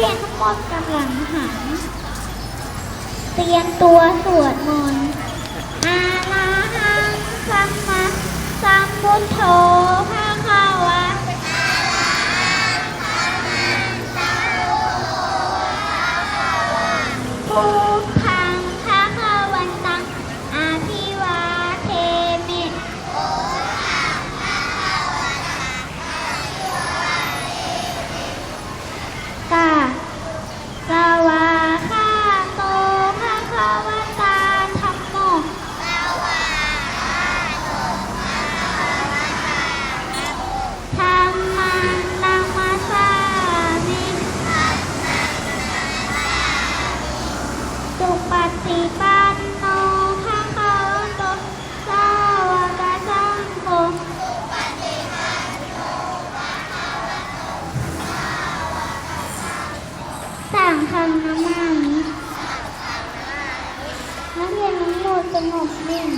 เรียนทุกคนกำลังหันเตรียมตัวสวดมนต์อาลาหังสัมมาสัมพุทโธพระขาวะพุ สุปฏิปันโนภะคะวะโตสาวกสังโฆสั่งคำน้ำมันนักเรียนทั้งหมดสงบนิ่ง